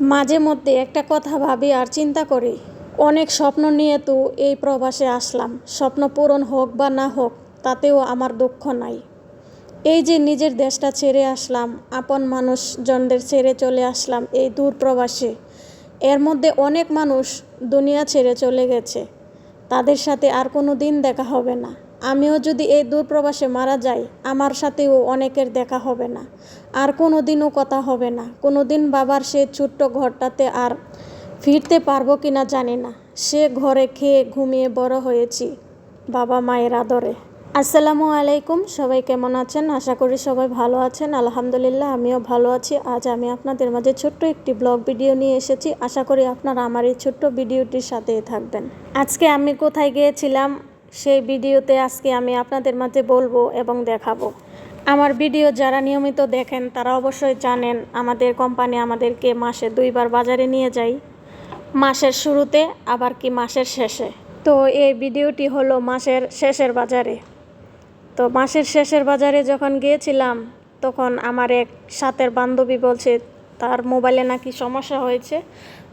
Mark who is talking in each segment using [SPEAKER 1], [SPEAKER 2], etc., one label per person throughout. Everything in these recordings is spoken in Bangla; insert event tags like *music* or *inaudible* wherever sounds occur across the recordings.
[SPEAKER 1] মাঝে মধ্যে একটা কথা ভাবি আর চিন্তা করি। অনেক স্বপ্ন নিয়ে তো এই প্রবাসে আসলাম। স্বপ্ন পূরণ হোক বা না হোক, তাতেও আমার দুঃখ নাই। এই যে নিজের দেশটা ছেড়ে আসলাম, আপন মানুষজনদের ছেড়ে চলে আসলাম এই দূর প্রবাসে। এর মধ্যে অনেক মানুষ দুনিয়া ছেড়ে চলে গেছে। তাদের সাথে আর কোনো দিন দেখা হবে না। আমিও যদি এই দূর প্রবাসে মারা যাই, আমার সাথেও অনেকের দেখা হবে না। আর কোনো দিনও কথা হবে না। কোনো দিন বাবার সে ছোট্ট ঘরটাতে আর ফিরতে পারব কি না জানি না। সে ঘরে খেয়ে ঘুমিয়ে বড় হয়েছি, বাবা মায়ের আদরে। আসসালামু আলাইকুম, সবাই কেমন আছেন? আশা করি সবাই ভালো আছেন। আলহামদুলিল্লাহ, আমিও ভালো আছি। আজ আমি আপনাদের মাঝে ছোট্ট একটি ব্লগ ভিডিও নিয়ে এসেছি। আশা করি আপনারা আমার এই ছোট্ট ভিডিওটির সাথেই থাকবেন। আজকে আমি কোথায় গিয়েছিলাম? সেই ভিডিওতে আজকে আমি আপনাদের মাঝে বলব এবং দেখাবো। আমার ভিডিও যারা নিয়মিত দেখেন, তারা অবশ্যই জানেন আমাদের কোম্পানি আমাদেরকে মাসে দুইবার বাজারে নিয়ে যায়। মাসের শুরুতে, আবার কি মাসের শেষে। তো এই ভিডিওটি হলো মাসের শেষের বাজারে। তো মাসের শেষের বাজারে যখন গিয়েছিলাম, তখন আমার এক সাথের বান্ধবী বলছে তার মোবাইলে নাকি সমস্যা হয়েছে,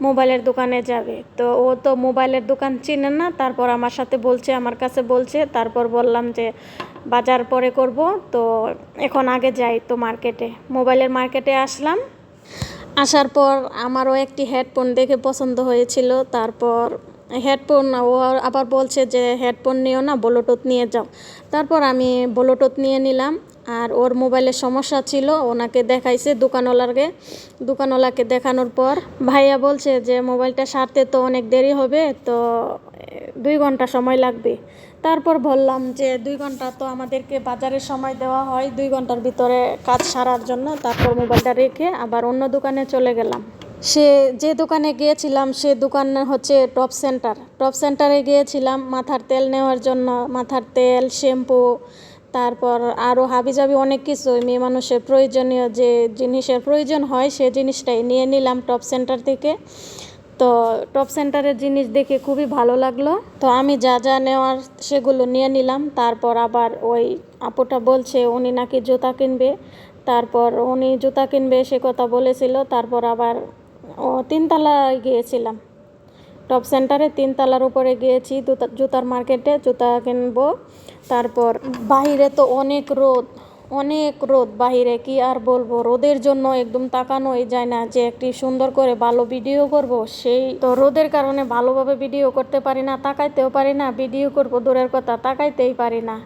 [SPEAKER 1] মোবাইলের দোকানে যাবে। তো ও তো মোবাইলের দোকান চিনে না, তারপর আমার সাথে বলছে, আমার কাছে বলছে, তারপর বললাম যে বাজার পরে করব। তো এখন আগে যাই তো মার্কেটে। মোবাইলের মার্কেটে আসলাম। আসার পর আমারও একটি হেডফোন দেখে পছন্দ হয়েছিল। তারপর হেডফোন, ও আবার বলছে যে হেডফোন নিও না ব্লুটুথ নিয়ে যাও। তারপর আমি ব্লুটুথ নিয়ে নিলাম। আর ওর মোবাইলের সমস্যা ছিল, ওনাকে দেখাইছে দোকানওয়ালাকে। দোকানওয়ালাকে দেখানোর পর ভাইয়া বলছে যে, মোবাইলটা সারতে তো অনেক দেরি হবে, তো দুই ঘণ্টা সময় লাগবে। তারপর বললাম যে, দুই ঘণ্টা তো আমাদেরকে বাজারের সময় দেওয়া হয়, দুই ঘণ্টার ভিতরে কাজ সারার জন্য। তারপর মোবাইলটা রেখে আবার অন্য দোকানে চলে গেলাম। সে, যে দোকানে গিয়েছিলাম, সে দোকান হচ্ছে টপ সেন্টার। টপ সেন্টারে গিয়েছিলাম, মাথার তেল নেওয়ার জন্য, মাথার তেল, শ্যাম্পু তারপর আরও হাবিজাবি অনেক কিছু মেয়ে মানুষের প্রয়োজনীয় যে জিনিসের প্রয়োজন হয়, সে জিনিসটাই নিয়ে নিলাম টপ সেন্টার থেকে। তো টপ সেন্টারের জিনিস দেখে খুবই ভালো লাগল। তো আমি যা যা নেওয়ার সেগুলো নিয়ে নিলাম। তারপর আবার ওই আপুটা বলছে, উনি নাকি জুতা কিনবে। তারপর উনি জুতা কিনবে, সে কথা বলেছিল। তারপর আবার ও তিনতলায় গিয়েছিলাম। টপ সেন্টারে তিনতলার উপরে গিয়েছি জুতার মার্কেটে জুতা কিনবো। তারপর বাহিরে তো অনেক রোদ অনেক রোদ। বাহিরে কি আর বলব? রোদের জন্য একদম তাকানোই যায় না যে একটি সুন্দর করে ভালো ভিডিও করব। সেই তো রোদের কারণে ভালোভাবে ভিডিও করতে পারি না, তাকাইতেও পারি না ভিডিও করব দূরের কথা, তাকাইতেই পারি না।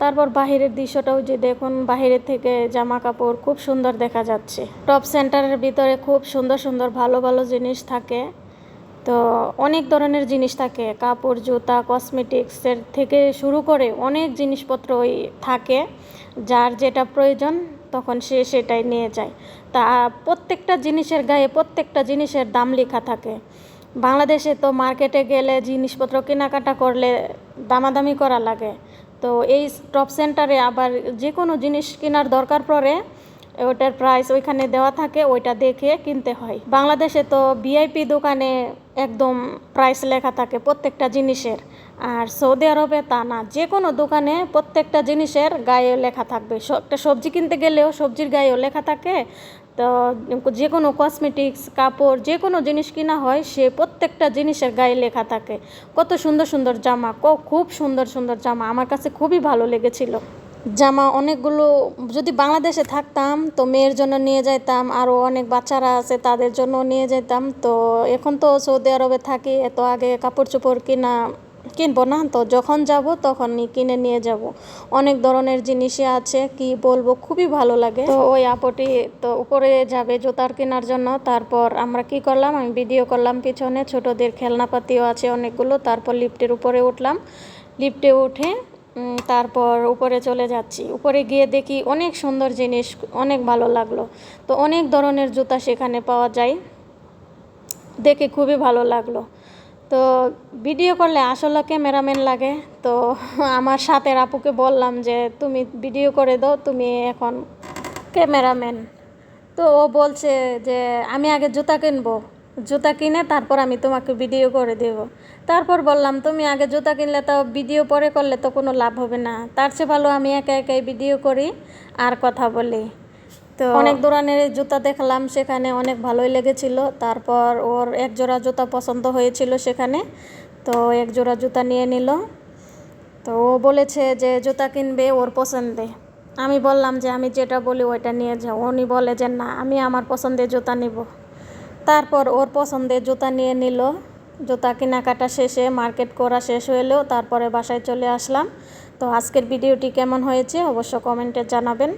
[SPEAKER 1] তারপর বাহিরের দৃশ্যটাও যে দেখুন বাহিরের থেকে জামা কাপড় খুব সুন্দর দেখা যাচ্ছে। টপ সেন্টারের ভিতরে খুব সুন্দর সুন্দর ভালো ভালো জিনিস থাকে। তো অনেক ধরনের জিনিস থাকে, কাপড়, জুতা কসমেটিক্সের থেকে শুরু করে অনেক জিনিসপত্র ওই থাকে, যার যেটা প্রয়োজন তখন সে সেটাই নিয়ে যায়। তা প্রত্যেকটা জিনিসের গায়ে প্রত্যেকটা জিনিসের দাম লেখা থাকে। বাংলাদেশে তো মার্কেটে গেলে জিনিসপত্র কেনাকাটা করলে দামাদামি করা লাগে। তো এই টপ সেন্টারে আবার যে কোনো জিনিস কেনার দরকার পড়ে, ওটার প্রাইস ওইখানে দেওয়া থাকে, ওইটা দেখে কিনতে হয়। বাংলাদেশে তো ভিআইপি দোকানে একদম প্রাইস লেখা থাকে প্রত্যেকটা জিনিসের। আর সৌদি আরবে তা না যে কোনো দোকানে প্রত্যেকটা জিনিসের গায়ে লেখা থাকবে। একটা সবজি কিনতে গেলেও সবজির গায়েও লেখা থাকে। তো যে কোনো কসমেটিক্স কাপড় যে কোনো জিনিস কিনা হয়, সে প্রত্যেকটা জিনিসের গায়ে লেখা থাকে। কত সুন্দর সুন্দর জামা খুব সুন্দর সুন্দর জামা। আমার কাছে খুবই ভালো লেগেছিল। জামা অনেকগুলো, যদি বাংলাদেশে থাকতাম তো মেয়ের জন্য নিয়ে যাইতাম আরও অনেক বাচ্চারা আছে তাদের জন্য নিয়ে যেতাম তো এখন তো সৌদি আরবে থাকি, এত আগে কাপড় চোপড় কিনা, কিনবো না। তো যখন যাব তখনই কিনে নিয়ে যাব। অনেক ধরনের জিনিসই আছে, কি বলব, খুবই ভালো লাগে। তো ওই আপটি তো উপরে যাবে জুতার কেনার জন্য। তারপর আমরা কি করলাম, আমি ভিডিও করলাম পিছনে, ছোটদের খেলনাপাতিও আছে অনেকগুলো। তারপর লিফটের উপরে উঠলাম। লিফটে উঠে তারপর উপরে চলে যাচ্ছি। উপরে গিয়ে দেখি অনেক সুন্দর জিনিস, অনেক ভালো লাগল। তো অনেক ধরনের জুতা সেখানে পাওয়া যায়। দেখে খুবই ভালো লাগল। তো ভিডিও করলে আসলে ক্যামেরাম্যান লাগে। তো *laughs* আমার সাথে আপুকে বললাম যে, তুমি ভিডিও করে দাও, তুমি এখন ক্যামেরাম্যান। তো ও বলছে যে, আমি আগে জুতা কিনবো। জুতা কিনে তারপর আমি তোমাকে ভিডিও করে দেব। তারপর বললাম, তুমি আগে জুতা কিনলে তো ভিডিও পরে করলে তো কোনো লাভ হবে না। তার চেয়ে ভালো আমি একা একাই ভিডিও করি আর কথা বলি। তো অনেক দোকানের জুতা দেখলাম, সেখানে অনেক ভালোই লেগেছিল। তারপর ওর এক জোড়া জুতা পছন্দ হয়েছিল সেখানে, তো এক জোড়া জুতা নিয়ে নিল। তো ও বলেছে যে জুতা কিনবে ওর পছন্দে। আমি বললাম যে, আমি যেটা বলি ওইটা নিয়ে যাও। উনি বলে যে, না, আমি আমার পছন্দের জুতা নিব। তারপর ওর পছন্দের জুতা নিয়ে নিল। জুতা কেনাকাটা শেষে মার্কেট করা শেষ হলেও তারপরে বাসায় চলে আসলাম। তো আজকের ভিডিওটি কেমন হয়েছে অবশ্য কমেন্টে জানাবেন।